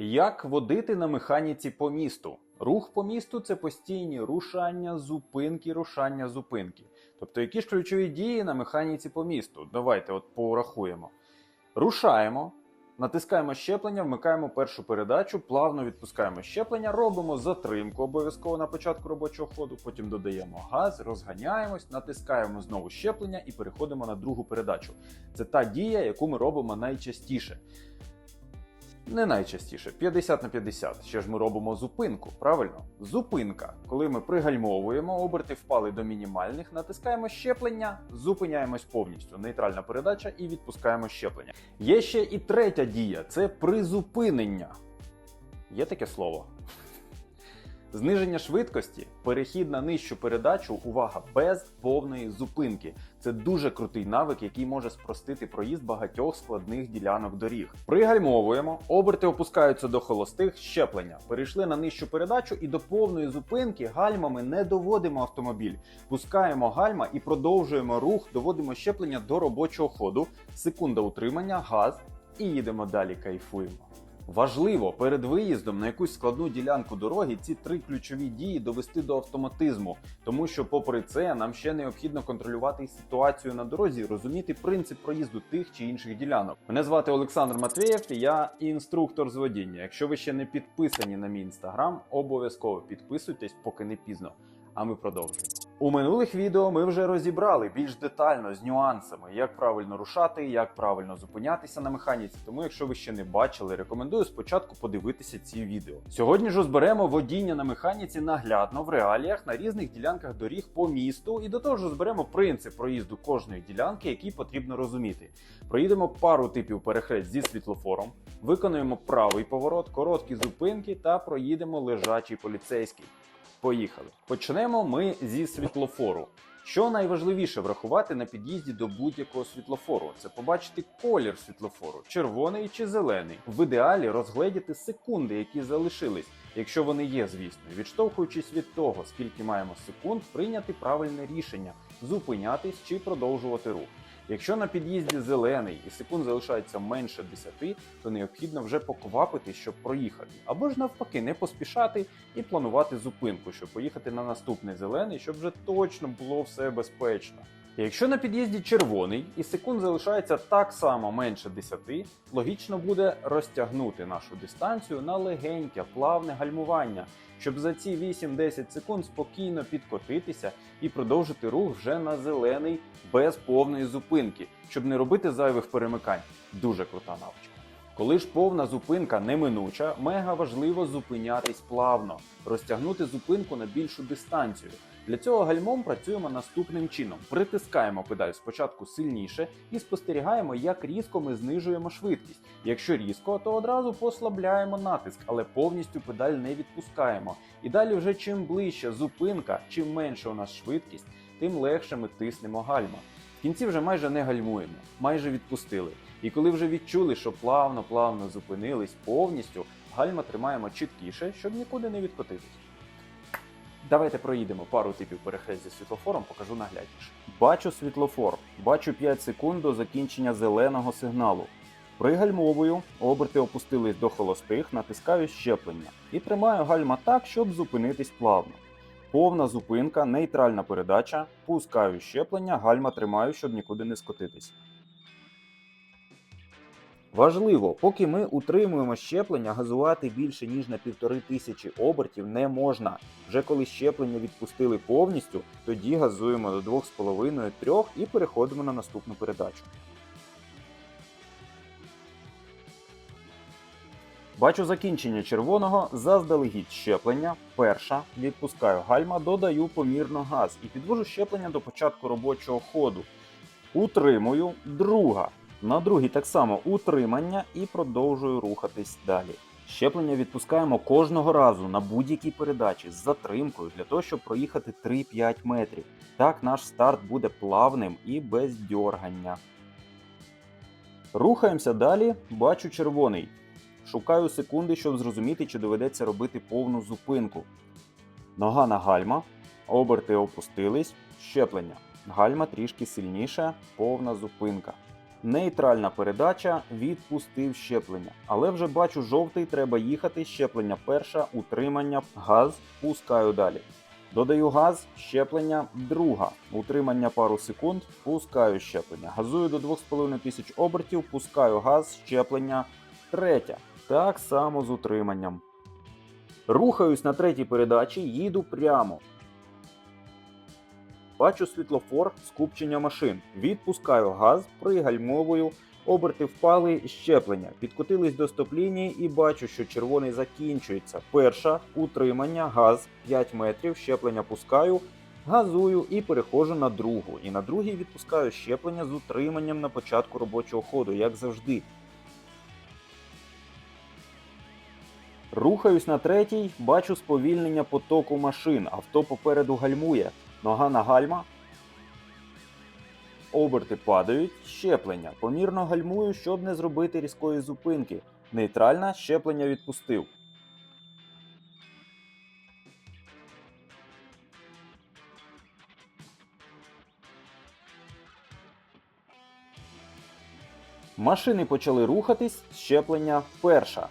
Як водити на механіці по місту? Рух по місту це постійні рушання, зупинки, рушання, зупинки. Тобто, які ж ключові дії на механіці по місту? Давайте от порахуємо. Рушаємо, натискаємо щеплення, вмикаємо першу передачу, плавно відпускаємо щеплення, робимо затримку обов'язково на початку робочого ходу, потім додаємо газ, розганяємось, натискаємо знову щеплення і переходимо на другу передачу. Це та дія, яку ми робимо найчастіше. Не найчастіше, 50 на 50. Ще ж ми робимо зупинку, правильно? Зупинка. Коли ми пригальмовуємо, оберти впали до мінімальних, натискаємо щеплення, зупиняємось повністю. Нейтральна передача і відпускаємо щеплення. Є ще і третя дія це призупинення. Є таке слово. Зниження швидкості, перехід на нижчу передачу, увага, без повної зупинки. Це дуже крутий навик, який може спростити проїзд багатьох складних ділянок доріг. Пригальмовуємо, оберти опускаються до холостих щеплення. Перейшли на нижчу передачу і до повної зупинки гальмами не доводимо автомобіль. Пускаємо гальма і продовжуємо рух, доводимо щеплення до робочого ходу. Секунда утримання, газ і їдемо далі. Кайфуємо. Важливо перед виїздом на якусь складну ділянку дороги ці три ключові дії довести до автоматизму, тому що, попри це, нам ще необхідно контролювати ситуацію на дорозі, розуміти принцип проїзду тих чи інших ділянок. Мене звати Олександр Матвєєв, і я інструктор з водіння. Якщо ви ще не підписані на мій інстаграм, обов'язково підписуйтесь, поки не пізно. А ми продовжуємо. У минулих відео ми вже розібрали більш детально з нюансами, як правильно рушати, як правильно зупинятися на механіці. Тому, якщо ви ще не бачили, рекомендую спочатку подивитися ці відео. Сьогодні ж розберемо водіння на механіці наглядно в реаліях на різних ділянках доріг по місту, і до того ж розберемо принцип проїзду кожної ділянки, який потрібно розуміти. Проїдемо пару типів перехрест зі світлофором, виконуємо правий поворот, короткі зупинки та проїдемо лежачий поліцейський. Поїхали. Почнемо ми зі світлофору. Що найважливіше врахувати на під'їзді до будь-якого світлофору, це побачити колір світлофору, червоний чи зелений. В ідеалі розгледіти секунди, які залишились, якщо вони є, звісно, відштовхуючись від того, скільки маємо секунд, прийняти правильне рішення зупинятись чи продовжувати рух. Якщо на під'їзді зелений і секунд залишається менше 10, то необхідно вже поквапити, щоб проїхати, або ж навпаки, не поспішати і планувати зупинку, щоб поїхати на наступний зелений, щоб вже точно було все безпечно. Якщо на під'їзді червоний і секунд залишається так само менше 10, логічно буде розтягнути нашу дистанцію на легеньке, плавне гальмування, щоб за ці 8-10 секунд спокійно підкотитися і продовжити рух вже на зелений без повної зупинки, щоб не робити зайвих перемикань. Дуже крута навичка. Коли ж повна зупинка неминуча, мега важливо зупинятись плавно, розтягнути зупинку на більшу дистанцію. Для цього гальмом працюємо наступним чином: притискаємо педаль спочатку сильніше і спостерігаємо, як різко ми знижуємо швидкість. Якщо різко, то одразу послабляємо натиск, але повністю педаль не відпускаємо. І далі, вже чим ближче зупинка, чим менше у нас швидкість, тим легше ми тиснемо гальма. В кінці вже майже не гальмуємо, майже відпустили. І коли вже відчули, що плавно-плавно зупинились повністю, гальма тримаємо чіткіше, щоб нікуди не відкотитись. Давайте проїдемо пару типів перехрест зі світлофором, покажу наглядніше. Бачу світлофор, бачу 5 секунд до закінчення зеленого сигналу. Пригальмовую, оберти опустились до холостих, натискаю щеплення і тримаю гальма так, щоб зупинитись плавно. Повна зупинка, нейтральна передача, пускаю щеплення, гальма тримаю, щоб нікуди не скотитись. Важливо, поки ми утримуємо щеплення, газувати більше ніж на півтори тисячі обертів не можна. Вже коли щеплення відпустили повністю, тоді газуємо до 2,5-3 і переходимо на наступну передачу. Бачу закінчення червоного, заздалегідь щеплення. Перша, відпускаю гальма, додаю помірно газ і підвожу щеплення до початку робочого ходу. Утримую, друга. На другій так само утримання і продовжую рухатись далі. Щеплення відпускаємо кожного разу на будь-якій передачі з затримкою для того, щоб проїхати 3-5 метрів. Так наш старт буде плавним і без дьоргання. Рухаємося далі, бачу червоний. Шукаю секунди, щоб зрозуміти, чи доведеться робити повну зупинку. Нога на гальма, оберти опустились, щеплення. Гальма трішки сильніше, повна зупинка. Нейтральна передача відпустив щеплення. Але вже бачу жовтий, треба їхати. Щеплення перша, утримання, газ, пускаю далі. Додаю газ, щеплення друга. Утримання пару секунд, пускаю щеплення. Газую до 2500 обертів, пускаю газ, щеплення третя. Так само з утриманнм. Рухаюсь на третій передачі, їду прямо. Бачу світлофор скупчення машин. Відпускаю газ, пригальмовую, оберти впали, щеплення. Підкотились до стоп-лінії і бачу, що червоний закінчується. Перша утримання, газ 5 метрів, щеплення пускаю, газую і переходжу на другу. І на другій відпускаю щеплення з утриманням на початку робочого ходу, як завжди. Рухаюсь на третій, бачу сповільнення потоку машин. Авто попереду гальмує. Нога на гальма. Оберти падають, щеплення. Помірно гальмую, щоб не зробити різкої зупинки. Нейтральна щеплення відпустив. Машини почали рухатись, щеплення перша.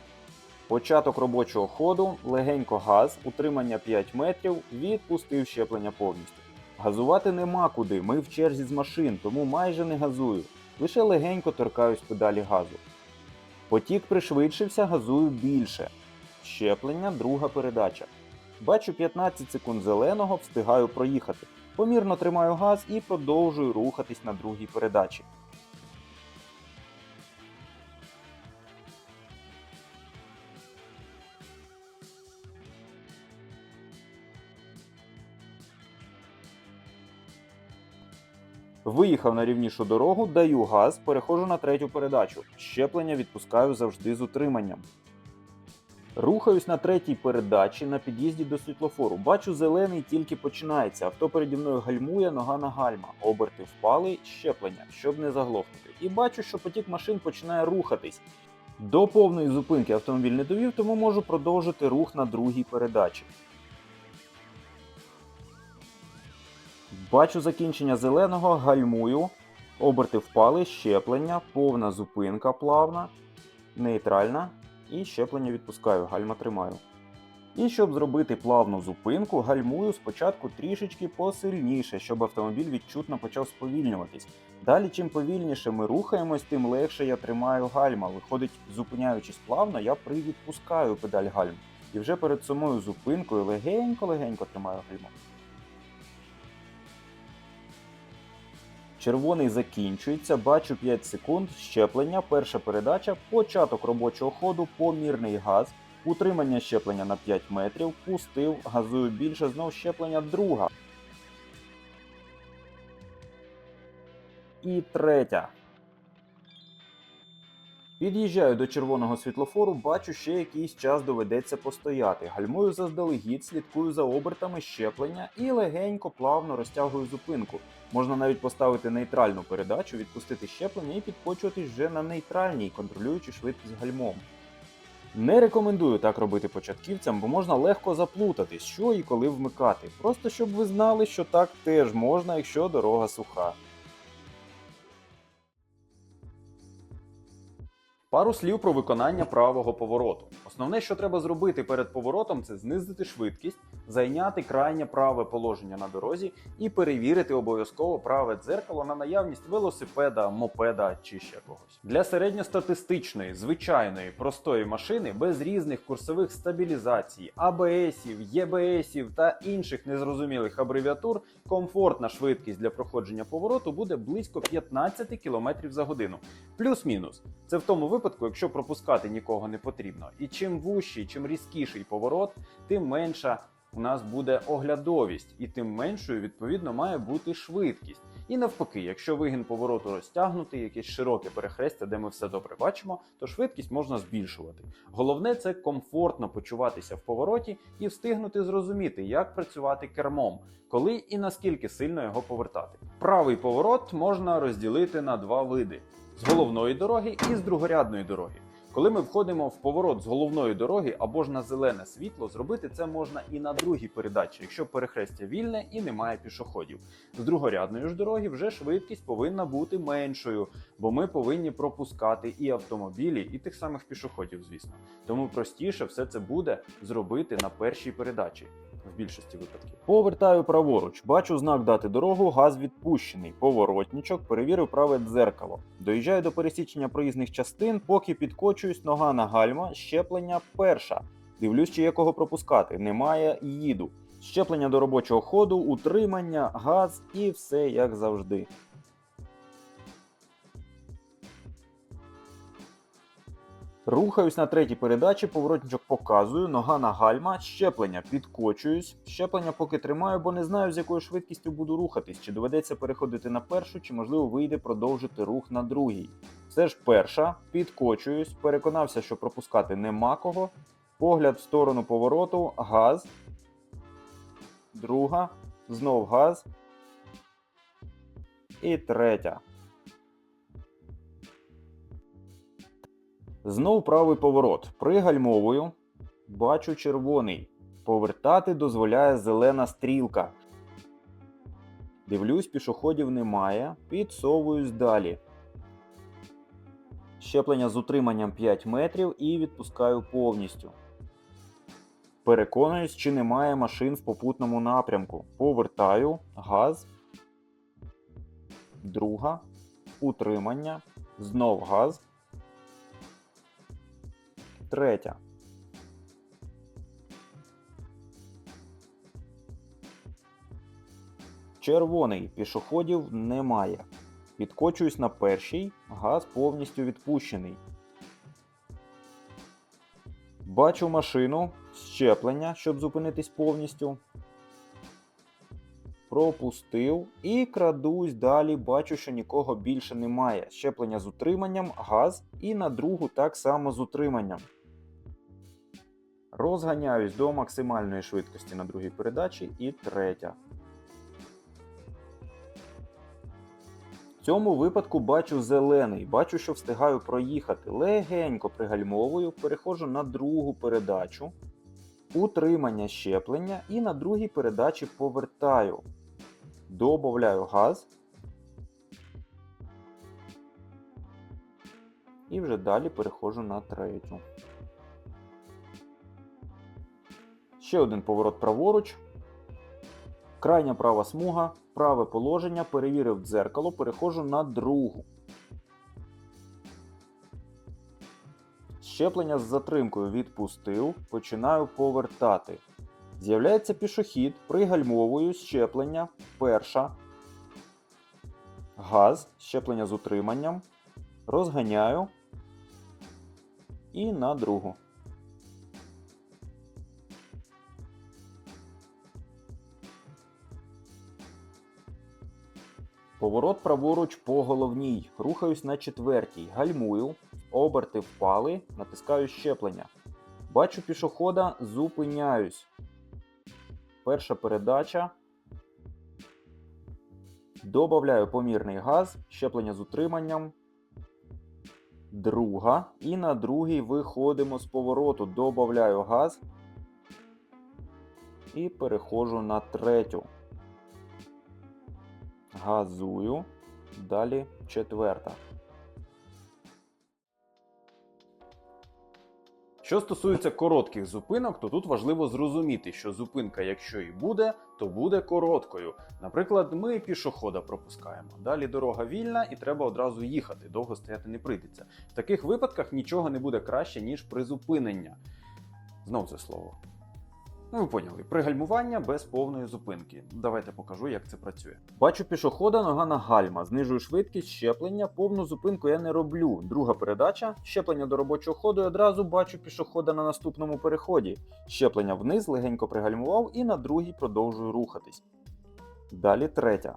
Початок робочого ходу, легенько газ, утримання 5 метрів, відпустив щеплення повністю. Газувати нема куди, ми в черзі з машин, тому майже не газую. Лише легенько торкаюсь педалі газу. Потік пришвидшився, газую більше. Щеплення, друга передача. Бачу 15 секунд зеленого, встигаю проїхати. Помірно тримаю газ і продовжую рухатись на другій передачі. Виїхав на рівнішу дорогу, даю газ, переходжу на третю передачу. Щеплення відпускаю завжди з утриманням. Рухаюсь на третій передачі на під'їзді до світлофору. Бачу, зелений тільки починається. Авто переді мною гальмує, нога на гальма. Оберти впали, щеплення, щоб не заглохнути. І бачу, що потік машин починає рухатись. До повної зупинки автомобіль не довів, тому можу продовжити рух на другій передачі. Бачу закінчення зеленого, гальмую, оберти впали, щеплення, повна зупинка плавна, нейтральна і щеплення відпускаю, гальма тримаю. І щоб зробити плавну зупинку, гальмую спочатку трішечки посильніше, щоб автомобіль відчутно почав сповільнюватись. Далі, чим повільніше ми рухаємось, тим легше я тримаю гальма. Виходить, зупиняючись плавно, я привідпускаю педаль гальм. І вже перед самою зупинкою легенько-легенько тримаю гальмо. Червоний закінчується, бачу 5 секунд, щеплення, перша передача, початок робочого ходу, помірний газ, утримання щеплення на 5 метрів, пустив, газую більше, знов щеплення. Друга. І третя. Під'їжджаю до червоного світлофору, бачу, ще якийсь час доведеться постояти. Гальмую заздалегідь, слідкую за обертами щеплення і легенько, плавно розтягую зупинку. Можна навіть поставити нейтральну передачу, відпустити щеплення і підкочуватись вже на нейтральній, контролюючи швидкість гальмом. Не рекомендую так робити початківцям, бо можна легко заплутатись, що і коли вмикати. Просто щоб ви знали, що так теж можна, якщо дорога суха. Пару слів про виконання правого повороту. Основне, що треба зробити перед поворотом, це знизити швидкість, зайняти крайнє праве положення на дорозі і перевірити обов'язково праве дзеркало на наявність велосипеда, мопеда чи ще когось. Для середньостатистичної, звичайної, простої машини без різних курсових стабілізацій, АБСів, ЄБСів та інших незрозумілих абревіатур, комфортна швидкість для проходження повороту буде близько 15 км за годину. Плюс-мінус. Це в тому випадку, якщо пропускати нікого не потрібно. І чим вущий, чим різкіший поворот, тим менша у нас буде оглядовість, і тим меншою, відповідно, має бути швидкість. І навпаки, якщо вигін повороту розтягнутий, якесь широке перехрестя, де ми все добре бачимо, то швидкість можна збільшувати. Головне це комфортно почуватися в повороті і встигнути зрозуміти, як працювати кермом, коли і наскільки сильно його повертати. Правий поворот можна розділити на два види: з головної дороги і з другорядної дороги. Коли ми входимо в поворот з головної дороги або ж на зелене світло, зробити це можна і на другій передачі, якщо перехрестя вільне і немає пішоходів. З другорядної ж дороги вже швидкість повинна бути меншою, бо ми повинні пропускати і автомобілі, і тих самих пішоходів, звісно. Тому простіше все це буде зробити на першій передачі. В більшості випадків повертаю праворуч. Бачу знак дати дорогу, газ відпущений. Поворотничок, перевірив праве дзеркало. Доїжджаю до пересічення проїзних частин, поки підкочуюсь, нога на гальма, щеплення перша. Дивлюсь, чи є кого пропускати. Немає, їду. Щеплення до робочого ходу, утримання, газ і все як завжди. Рухаюсь на третій передачі, поворотничок показую, нога на гальма, щеплення, підкочуюсь. Щеплення поки тримаю, бо не знаю, з якою швидкістю буду рухатись, чи доведеться переходити на першу, чи можливо вийде продовжити рух на другій. Все ж перша, підкочуюсь, переконався, що пропускати нема кого. Погляд в сторону повороту, газ. Друга, знов газ. І третя. Знов правий поворот. Пригальмовую. Бачу червоний. Повертати дозволяє зелена стрілка. Дивлюсь, пішоходів немає. Підсовуюсь далі. Щеплення з утриманням 5 метрів і відпускаю повністю. Переконуюсь, чи немає машин в попутному напрямку. Повертаю газ. Друга. Утримання. Знов газ. Третя. Червоний пішоходів немає. Підкочуюсь на перший, газ повністю відпущений. Бачу машину, щеплення, щоб зупинитись повністю. Пропустив і крадусь далі, бачу, що нікого більше немає. Щеплення з утриманням, газ і на другу так само з утриманням. Розганяюсь до максимальної швидкості на другій передачі і третя. В цьому випадку бачу зелений, бачу, що встигаю проїхати. Легенько пригальмовую, переходжу на другу передачу, утримання щеплення і на другій передачі повертаю. Добавляю газ. І вже далі переходжу на третю. Ще один поворот праворуч. Крайня права смуга, праве положення, перевірив дзеркало, переходжу на другу. Щеплення з затримкою відпустив, починаю повертати. З'являється пішохід, пригальмовую, щеплення, перша. Газ, щеплення з утриманням. Розганяю. І на другу. Поворот праворуч по головній. Рухаюсь на четвертій. Гальмую. Оберти впали. Натискаю щеплення. Бачу пішохода, зупиняюсь. Перша передача. Добавляю помірний газ, щеплення з утриманням. Друга. І на другий виходимо з повороту. Добавляю газ. І переходжу на третю. Газую. Далі четверта. Що стосується коротких зупинок, то тут важливо зрозуміти, що зупинка, якщо і буде, то буде короткою. Наприклад, ми пішохода пропускаємо. Далі дорога вільна і треба одразу їхати, довго стояти не прийдеться. В таких випадках нічого не буде краще, ніж призупинення. Знов це слово. Ну, ви поняли, пригальмування без повної зупинки. Давайте покажу, як це працює. Бачу пішохода, нога на гальма, знижую швидкість, щеплення, повну зупинку я не роблю. Друга передача, щеплення до робочого ходу і одразу бачу пішохода на наступному переході. Щеплення вниз, легенько пригальмував і на другій продовжую рухатись. Далі третя.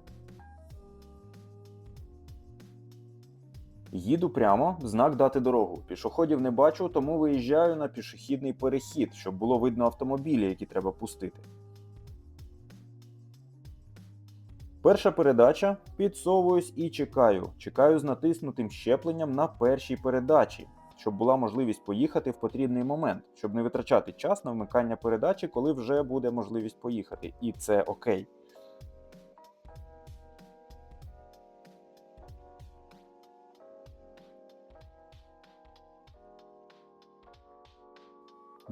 Їду прямо, знак дати дорогу. Пішоходів не бачу, тому виїжджаю на пішохідний перехід, щоб було видно автомобілі, які треба пустити. Перша передача. Підсовуюсь і чекаю. Чекаю з натиснутим щепленням на першій передачі. щоб була можливість поїхати в потрібний момент, щоб не витрачати час на вмикання передачі, коли вже буде можливість поїхати. І це окей.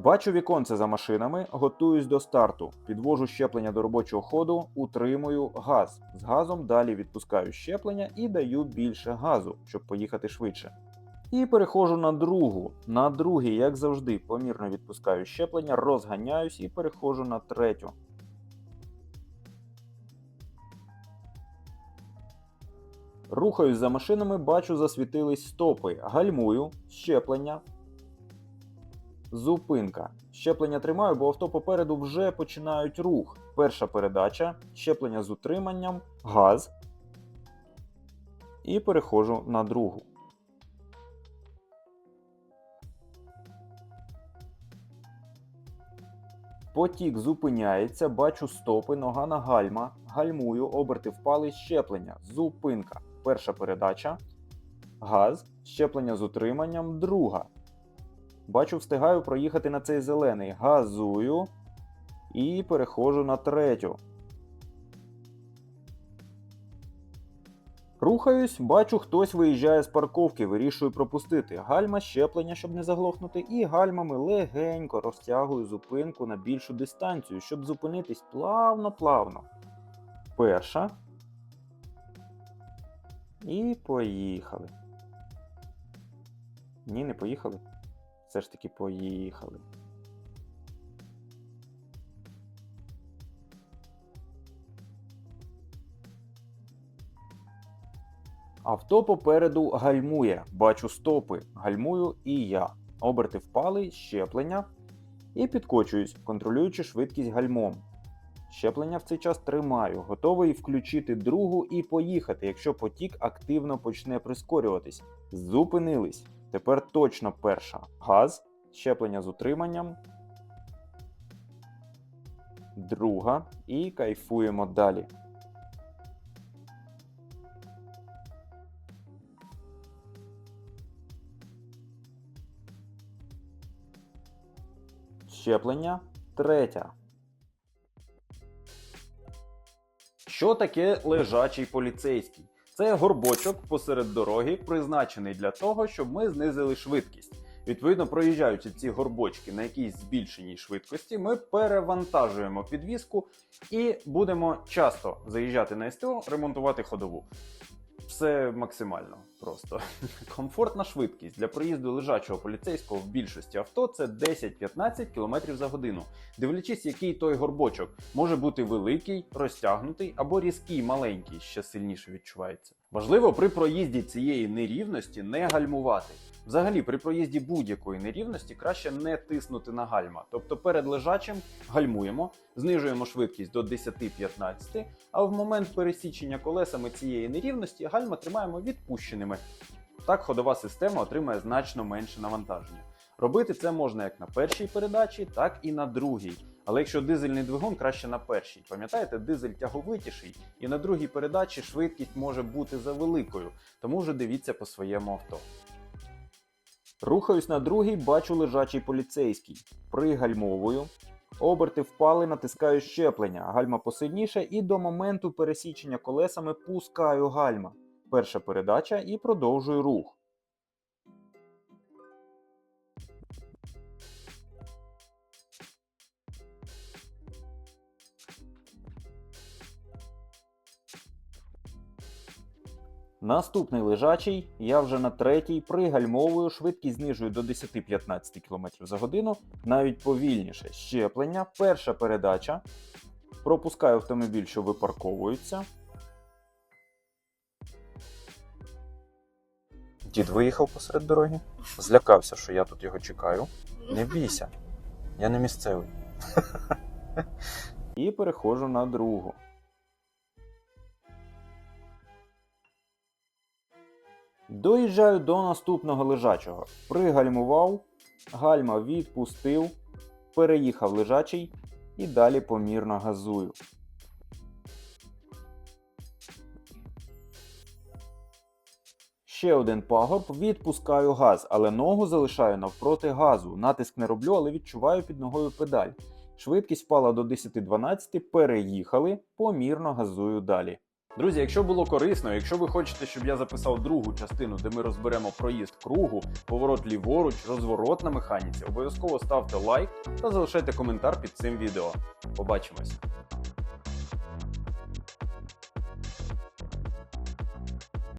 Бачу віконце за машинами, готуюсь до старту. Підвожу щеплення до робочого ходу, утримую газ. З газом далі відпускаю щеплення і даю більше газу, щоб поїхати швидше. І переходжу на другу. На другій, як завжди, помірно відпускаю щеплення, розганяюсь і переходжу на третю. Рухаюсь за машинами, бачу, засвітились стопи. Гальмую, щеплення, Зупинка. Щеплення тримаю, бо авто попереду вже починають рух. Перша передача, щеплення з утриманням, газ. І переходжу на другу. Потік зупиняється, бачу стопи, нога на гальма. Гальмую, оберти впали, щеплення. Зупинка. Перша передача. Газ. Щеплення з утриманням. Друга. Бачу, встигаю проїхати на цей зелений. Газую і переходжу на третю. Рухаюсь, бачу, хтось виїжджає з парковки, вирішую пропустити. Гальма щеплення, щоб не заглохнути, і гальмами легенько розтягую зупинку на більшу дистанцію, щоб зупинитись плавно-плавно. Перша. І поїхали. Ні, не поїхали все ж таки поїхали. Авто попереду гальмує. Бачу стопи. Гальмую і я. Оберти впали, щеплення. І підкочуюсь, контролюючи швидкість гальмом. Щеплення в цей час тримаю, готовий включити другу і поїхати, якщо потік активно почне прискорюватись. Зупинились. Тепер точно перша. Газ, щеплення з утриманням. Друга. І кайфуємо далі. Щеплення третя. Що таке лежачий поліцейський? Це горбочок посеред дороги, призначений для того, щоб ми знизили швидкість. Відповідно, проїжджаючи ці горбочки на якійсь збільшеній швидкості, ми перевантажуємо підвіску і будемо часто заїжджати на СТО, ремонтувати ходову. Все максимально просто. Комфортна швидкість для проїзду лежачого поліцейського в більшості авто це 10-15 км за годину. Дивлячись, який той горбочок може бути великий, розтягнутий або різкий, маленький, ще сильніше відчувається. Важливо при проїзді цієї нерівності не гальмувати. Взагалі, при проїзді будь-якої нерівності краще не тиснути на гальма. Тобто перед лежачим гальмуємо, знижуємо швидкість до 10-15, а в момент пересічення колесами цієї нерівності гальма тримаємо відпущеними. Так ходова система отримає значно менше навантаження. Робити це можна як на першій передачі, так і на другій. Але якщо дизельний двигун, краще на першій. Пам'ятаєте, дизель тяговитіший, і на другій передачі швидкість може бути завеликою, тому вже дивіться по своєму авто. Рухаюсь на другий, бачу лежачий поліцейський. Пригальмовую. Оберти впали, натискаю щеплення. Гальма посильніше і до моменту пересічення колесами пускаю гальма. Перша передача і продовжую рух. Наступний лежачий, я вже на третій, пригальмовую, швидкість знижую до 10-15 км за годину, навіть повільніше. Щеплення, перша передача. Пропускаю автомобіль, що випарковується. Дід виїхав посеред дороги. Злякався, що я тут його чекаю. Не бійся, я не місцевий. І переходжу на другу. Доїжджаю до наступного лежачого. Пригальмував, гальма відпустив, переїхав лежачий і далі помірно газую. Ще один пагорб, відпускаю газ, але ногу залишаю навпроти газу. Натиск не роблю, але відчуваю під ногою педаль. Швидкість впала до 10-12, переїхали, помірно газую далі. Друзі, якщо було корисно, якщо ви хочете, щоб я записав другу частину, де ми розберемо проїзд кругу, поворот ліворуч, розворот на механіці, обов'язково ставте лайк та залишайте коментар під цим відео. Побачимось!